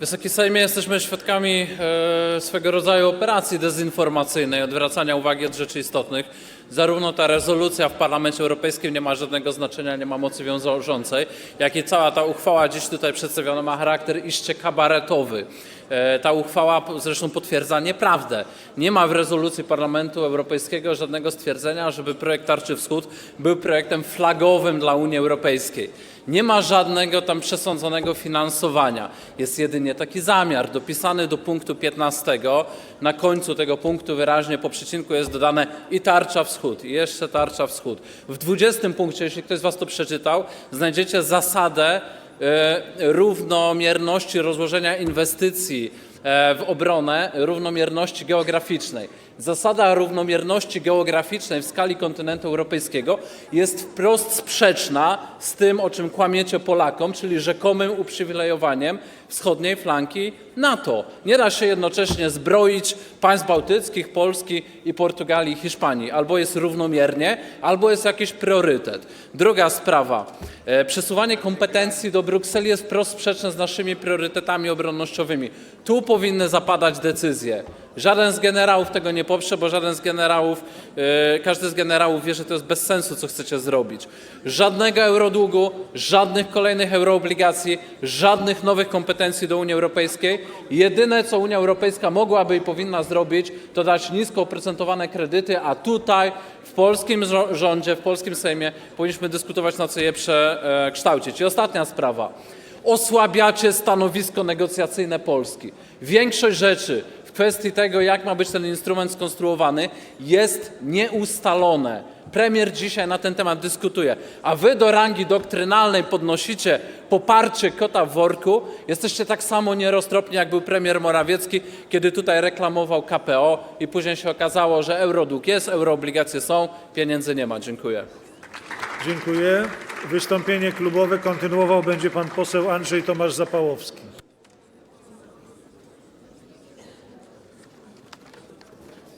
Wysoki Sejmie, jesteśmy świadkami e, swego rodzaju operacji dezinformacyjnej, odwracania uwagi od rzeczy istotnych. Zarówno ta rezolucja w Parlamencie Europejskim nie ma żadnego znaczenia, nie ma mocy wiążącej, jak i cała ta uchwała dziś tutaj przedstawiona ma charakter iście kabaretowy. E, ta uchwała zresztą potwierdza nieprawdę. Nie ma w rezolucji Parlamentu Europejskiego żadnego stwierdzenia, żeby projekt Tarczy Wschód był projektem flagowym dla Unii Europejskiej. Nie ma żadnego tam przesądzonego finansowania. Jest jedynie taki zamiar dopisany do punktu 15. Na końcu tego punktu wyraźnie po przecinku jest dodane i tarcza wschód, i jeszcze tarcza wschód. W 20 punkcie, jeśli ktoś z Was to przeczytał, znajdziecie zasadę e, równomierności rozłożenia inwestycji e, w obronę, równomierności geograficznej. Zasada równomierności geograficznej w skali kontynentu europejskiego jest wprost sprzeczna z tym, o czym kłamiecie Polakom, czyli rzekomym uprzywilejowaniem wschodniej flanki NATO. Nie da się jednocześnie zbroić państw bałtyckich, Polski i Portugalii Hiszpanii. Albo jest równomiernie, albo jest jakiś priorytet. Druga sprawa. E, Przesuwanie kompetencji do Brukseli jest wprost sprzeczne z naszymi priorytetami obronnościowymi. Tu powinny zapadać decyzje. Żaden z generałów tego nie poprze, bo żaden z generałów, e, każdy z generałów wie, że to jest bez sensu, co chcecie zrobić. Żadnego eurodługu, żadnych kolejnych euroobligacji, żadnych nowych kompetencji do Unii Europejskiej. Jedyne, co Unia Europejska mogłaby i powinna zrobić, to dać nisko oprocentowane kredyty, a tutaj w polskim rządzie, w polskim Sejmie powinniśmy dyskutować, na co je przekształcić. I ostatnia sprawa. Osłabiacie stanowisko negocjacyjne Polski. Większość rzeczy kwestii tego, jak ma być ten instrument skonstruowany, jest nieustalone. Premier dzisiaj na ten temat dyskutuje, a wy do rangi doktrynalnej podnosicie poparcie kota w worku. Jesteście tak samo nieroztropni, jak był premier Morawiecki, kiedy tutaj reklamował KPO i później się okazało, że eurodług jest, euroobligacje są, pieniędzy nie ma. Dziękuję. Dziękuję. Wystąpienie klubowe kontynuował będzie pan poseł Andrzej Tomasz Zapałowski.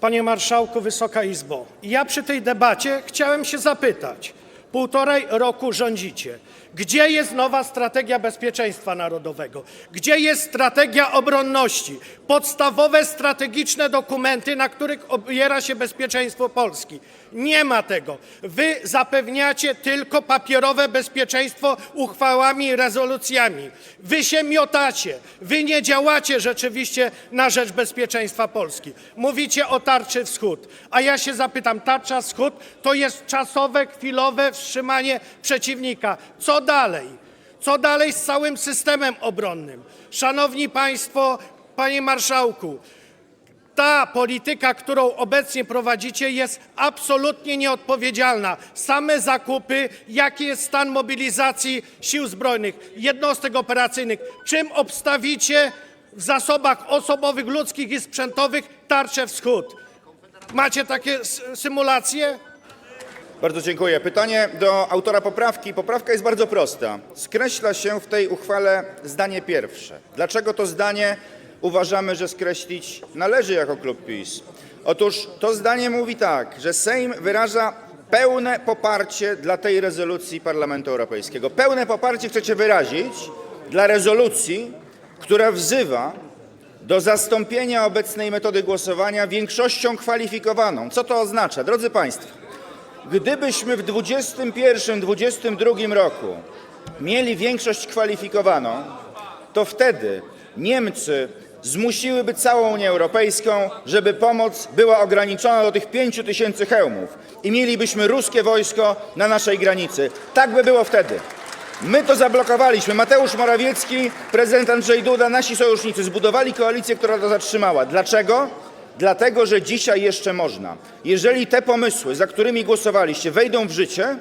Panie Marszałku, Wysoka Izbo, ja przy tej debacie chciałem się zapytać. Półtorej roku rządzicie. Gdzie jest nowa strategia bezpieczeństwa narodowego? Gdzie jest strategia obronności? Podstawowe strategiczne dokumenty, na których opiera się bezpieczeństwo Polski. Nie ma tego. Wy zapewniacie tylko papierowe bezpieczeństwo uchwałami i rezolucjami. Wy się miotacie. Wy nie działacie rzeczywiście na rzecz bezpieczeństwa Polski. Mówicie o tarczy wschód. A ja się zapytam, tarcza wschód to jest czasowe, chwilowe wstrzymanie przeciwnika. Co dalej? Co dalej z całym systemem obronnym? Szanowni Państwo, Panie Marszałku, ta polityka, którą obecnie prowadzicie, jest absolutnie nieodpowiedzialna. Same zakupy, jaki jest stan mobilizacji sił zbrojnych, jednostek operacyjnych, czym obstawicie w zasobach osobowych, ludzkich i sprzętowych tarczę wschód? Macie takie symulacje? Bardzo dziękuję. Pytanie do autora poprawki. Poprawka jest bardzo prosta. Skreśla się w tej uchwale zdanie pierwsze. Dlaczego to zdanie uważamy, że skreślić należy jako klub PiS? Otóż to zdanie mówi tak, że Sejm wyraża pełne poparcie dla tej rezolucji Parlamentu Europejskiego. Pełne poparcie chcecie wyrazić dla rezolucji, która wzywa do zastąpienia obecnej metody głosowania większością kwalifikowaną. Co to oznacza? Drodzy Państwo, Gdybyśmy w 2021-2022 roku mieli większość kwalifikowaną, to wtedy Niemcy zmusiłyby całą Unię Europejską, żeby pomoc była ograniczona do tych 5 tysięcy hełmów i mielibyśmy ruskie wojsko na naszej granicy. Tak by było wtedy. My to zablokowaliśmy. Mateusz Morawiecki, prezydent Andrzej Duda, nasi sojusznicy zbudowali koalicję, która to zatrzymała. Dlaczego? Dlatego, że dzisiaj jeszcze można. Jeżeli te pomysły, za którymi głosowaliście, wejdą w życie,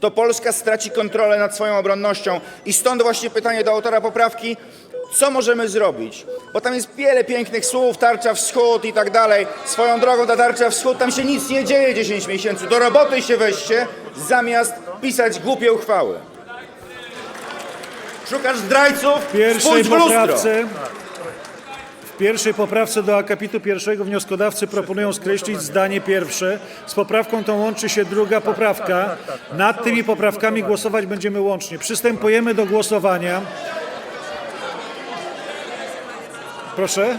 to Polska straci kontrolę nad swoją obronnością. I stąd właśnie pytanie do autora poprawki, co możemy zrobić? Bo tam jest wiele pięknych słów, tarcza wschód i tak dalej. Swoją drogą ta tarcza wschód, tam się nic nie dzieje 10 miesięcy. Do roboty się weźcie, zamiast pisać głupie uchwały. Szukasz zdrajców? W pierwszej poprawce w pierwszej poprawce do akapitu pierwszego wnioskodawcy proponują skreślić zdanie pierwsze. Z poprawką tą łączy się druga poprawka. Nad tymi poprawkami głosować będziemy łącznie. Przystępujemy do głosowania. Proszę?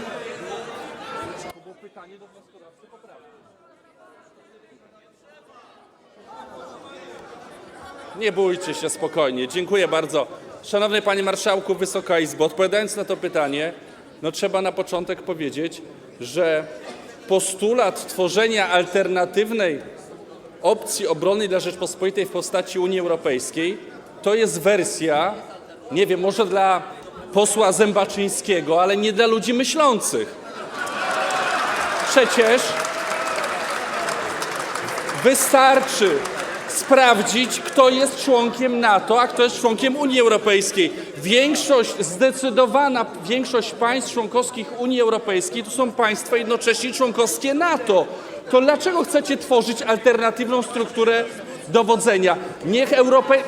Nie bójcie się, spokojnie. Dziękuję bardzo. Szanowny Panie Marszałku, Wysoka Izbo, odpowiadając na to pytanie, no trzeba na początek powiedzieć, że postulat tworzenia alternatywnej opcji obronnej dla Rzeczpospolitej w postaci Unii Europejskiej to jest wersja, nie wiem, może dla posła Zębaczyńskiego, ale nie dla ludzi myślących. Przecież Wystarczy sprawdzić, kto jest członkiem NATO, a kto jest członkiem Unii Europejskiej. Większość, zdecydowana większość państw członkowskich Unii Europejskiej to są państwa jednocześnie członkowskie NATO. To dlaczego chcecie tworzyć alternatywną strukturę dowodzenia? Niech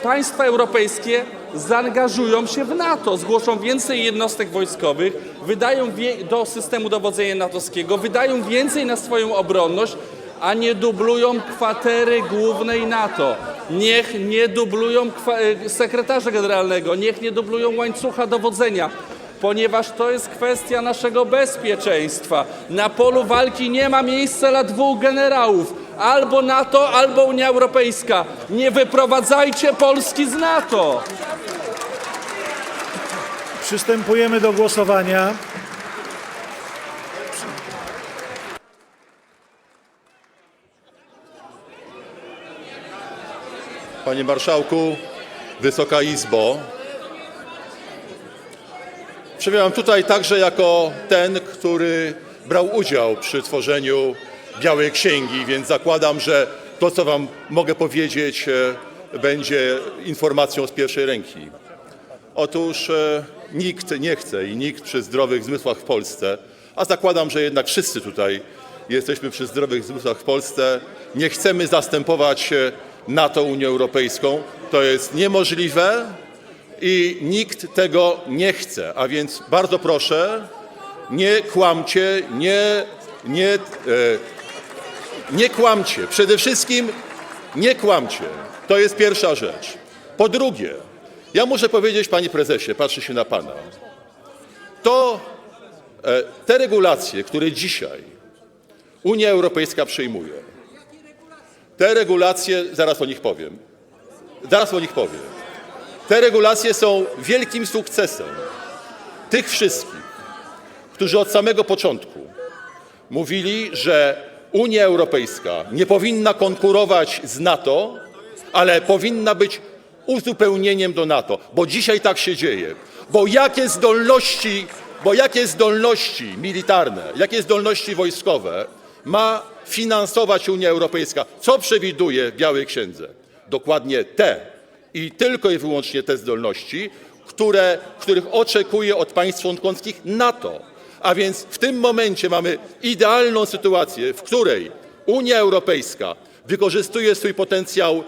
państwa europejskie zaangażują się w NATO, zgłoszą więcej jednostek wojskowych, wydają do systemu dowodzenia natowskiego, wydają więcej na swoją obronność, a nie dublują kwatery głównej NATO. Niech nie dublują e, sekretarza generalnego, niech nie dublują łańcucha dowodzenia, ponieważ to jest kwestia naszego bezpieczeństwa. Na polu walki nie ma miejsca dla dwóch generałów. Albo NATO, albo Unia Europejska. Nie wyprowadzajcie Polski z NATO. Przystępujemy do głosowania. Panie Marszałku, Wysoka Izbo. Przemawiam tutaj także jako ten, który brał udział przy tworzeniu Białej Księgi, więc zakładam, że to, co Wam mogę powiedzieć, e, będzie informacją z pierwszej ręki. Otóż e, nikt nie chce i nikt przy zdrowych zmysłach w Polsce, a zakładam, że jednak wszyscy tutaj jesteśmy przy zdrowych zmysłach w Polsce, nie chcemy zastępować NATO Unią Europejską. To jest niemożliwe i nikt tego nie chce. A więc bardzo proszę, nie kłamcie, nie, nie, e, nie kłamcie. Przede wszystkim nie kłamcie. To jest pierwsza rzecz. Po drugie, ja muszę powiedzieć, panie prezesie, patrzy się na pana. E, te regulacje, które dzisiaj Unia Europejska przyjmuje, te regulacje, zaraz o nich powiem, zaraz o nich powiem. Te regulacje są wielkim sukcesem tych wszystkich, którzy od samego początku mówili, że Unia Europejska nie powinna konkurować z NATO, ale powinna być uzupełnieniem do NATO, bo dzisiaj tak się dzieje. Bo jakie zdolności, bo jakie zdolności militarne, jakie zdolności wojskowe ma finansować Unia Europejska? Co przewiduje w Białej Księdze? Dokładnie te i tylko i wyłącznie te zdolności, które, których oczekuje od państw członkowskich NATO. A więc w tym momencie mamy idealną sytuację, w której Unia Europejska wykorzystuje swój potencjał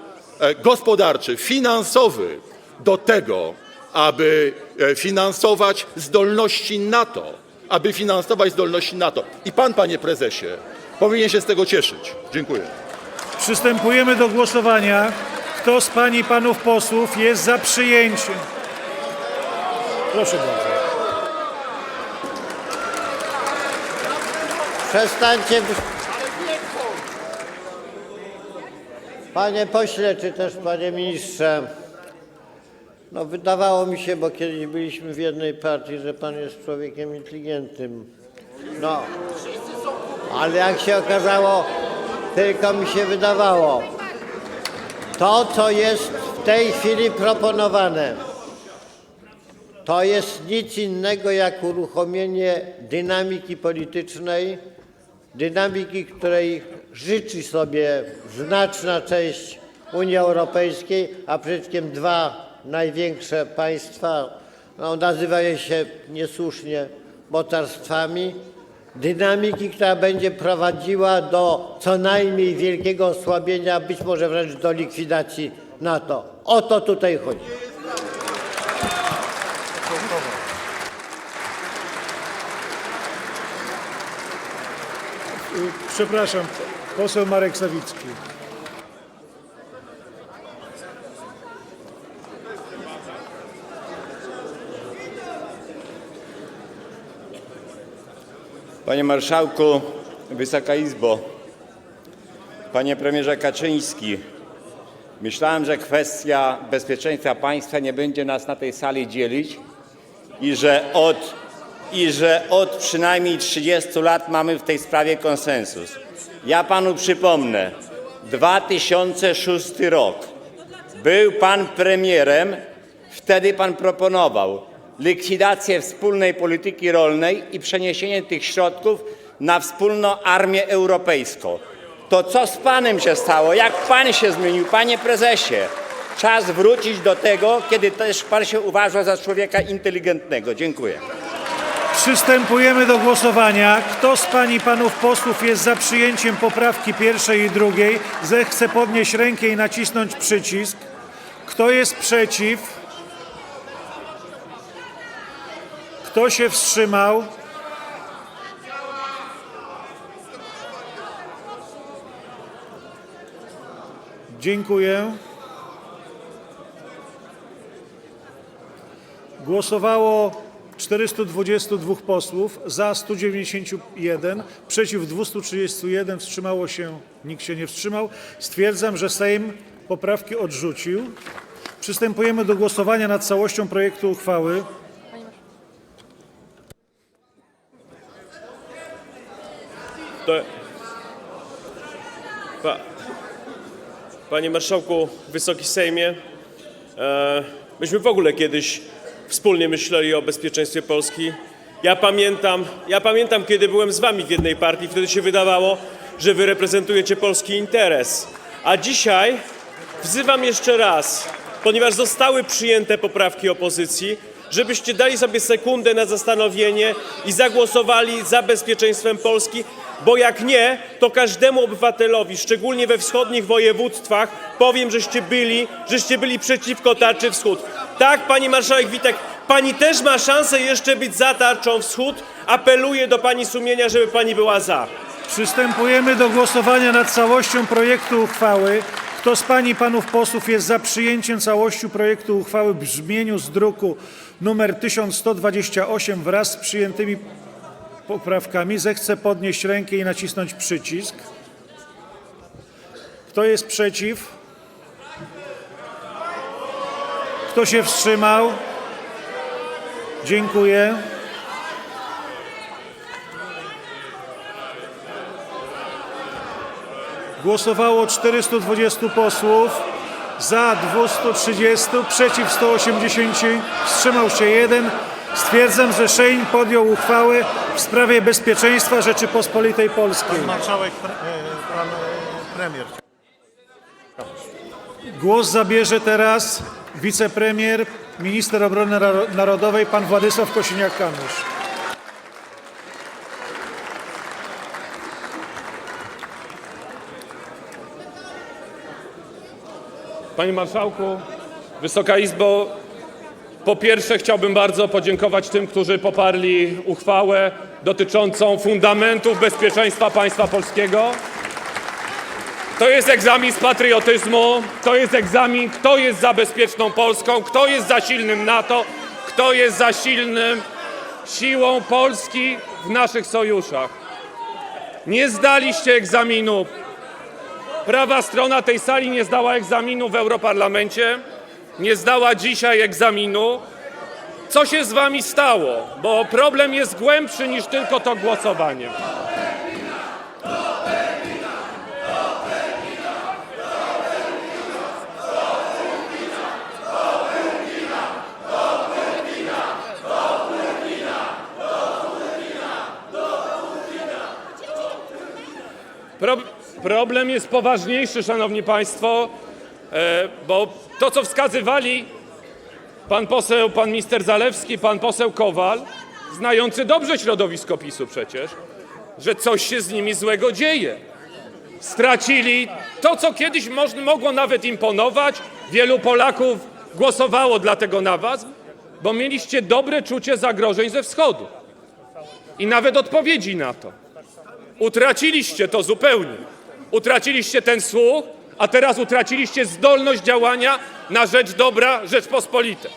gospodarczy, finansowy do tego, aby e, finansować zdolności NATO, aby finansować zdolności NATO. I pan, panie prezesie, powinien się z tego cieszyć. Dziękuję. Przystępujemy do głosowania. Kto z pań i panów posłów jest za przyjęciem? Proszę bardzo. Przestańcie. Panie pośle, czy też panie ministrze, no wydawało mi się, bo kiedyś byliśmy w jednej partii, że pan jest człowiekiem inteligentnym. No, ale jak się okazało, tylko mi się wydawało. To, co jest w tej chwili proponowane, to jest nic innego jak uruchomienie dynamiki politycznej, dynamiki, której życzy sobie znaczna część Unii Europejskiej, a przede wszystkim dwa największe państwa, no, nazywają się niesłusznie mocarstwami, dynamiki, która będzie prowadziła do co najmniej wielkiego osłabienia, być może wręcz do likwidacji NATO. O to tutaj chodzi. Przepraszam, poseł Marek Sawicki. Panie Marszałku, Wysoka Izbo, Panie Premierze Kaczyński, myślałem, że kwestia bezpieczeństwa państwa nie będzie nas na tej sali dzielić i że od, i że od przynajmniej 30 lat mamy w tej sprawie konsensus. Ja Panu przypomnę, 2006 rok. Był Pan premierem, wtedy Pan proponował likwidację wspólnej polityki rolnej i przeniesienie tych środków na wspólną armię europejską. To co z Panem się stało? Jak Pan się zmienił? Panie prezesie, czas wrócić do tego, kiedy też Pan się uważa za człowieka inteligentnego. Dziękuję. Przystępujemy do głosowania. Kto z pań i panów posłów jest za przyjęciem poprawki pierwszej i drugiej, zechce podnieść rękę i nacisnąć przycisk. Kto jest przeciw? Kto się wstrzymał? Dziękuję. Głosowało 422 posłów, za 191, przeciw 231, wstrzymało się, nikt się nie wstrzymał. Stwierdzam, że Sejm poprawki odrzucił. Przystępujemy do głosowania nad całością projektu uchwały. To... Pa... Panie Marszałku, Wysoki Sejmie, e, myśmy w ogóle kiedyś wspólnie myśleli o bezpieczeństwie Polski. Ja pamiętam, ja pamiętam, kiedy byłem z wami w jednej partii, wtedy się wydawało, że wy reprezentujecie polski interes. A dzisiaj wzywam jeszcze raz, ponieważ zostały przyjęte poprawki opozycji, żebyście dali sobie sekundę na zastanowienie i zagłosowali za bezpieczeństwem Polski, bo jak nie, to każdemu obywatelowi, szczególnie we wschodnich województwach, powiem, żeście byli, żeście byli przeciwko tarczy wschód. Tak, pani marszałek Witek, pani też ma szansę jeszcze być za tarczą wschód. Apeluję do pani sumienia, żeby pani była za. Przystępujemy do głosowania nad całością projektu uchwały. Kto z pań i panów posłów jest za przyjęciem całości projektu uchwały w brzmieniu z druku nr 1128 wraz z przyjętymi poprawkami, zechce podnieść rękę i nacisnąć przycisk. Kto jest przeciw? Kto się wstrzymał? Dziękuję. Głosowało 420 posłów, za 230, przeciw 180, wstrzymał się jeden. Stwierdzam, że Sejm podjął uchwałę w sprawie bezpieczeństwa Rzeczypospolitej Polskiej. Marszałek, pre- e, pan e, premier. Głos zabierze teraz wicepremier, minister obrony Naro- narodowej, pan Władysław Kosiniak-Kamysz. Panie Marszałku, Wysoka Izbo, po pierwsze chciałbym bardzo podziękować tym, którzy poparli uchwałę dotyczącą fundamentów bezpieczeństwa państwa polskiego. To jest egzamin z patriotyzmu, to jest egzamin, kto jest za bezpieczną Polską, kto jest za silnym NATO, kto jest za silnym siłą Polski w naszych sojuszach. Nie zdaliście egzaminu Prawa strona tej sali nie zdała egzaminu w Europarlamencie, nie zdała dzisiaj egzaminu. Co się z wami stało? Bo problem jest głębszy niż tylko to głosowanie. Pro, problem jest poważniejszy, szanowni państwo, e, bo to, co wskazywali pan poseł, pan minister Zalewski, pan poseł Kowal, znający dobrze środowisko PiSu przecież, że coś się z nimi złego dzieje. Stracili to, co kiedyś mogło nawet imponować. Wielu Polaków głosowało dlatego na was, bo mieliście dobre czucie zagrożeń ze wschodu i nawet odpowiedzi na to. Utraciliście to zupełnie. Utraciliście ten słuch, a teraz utraciliście zdolność działania na rzecz dobra Rzeczpospolitej.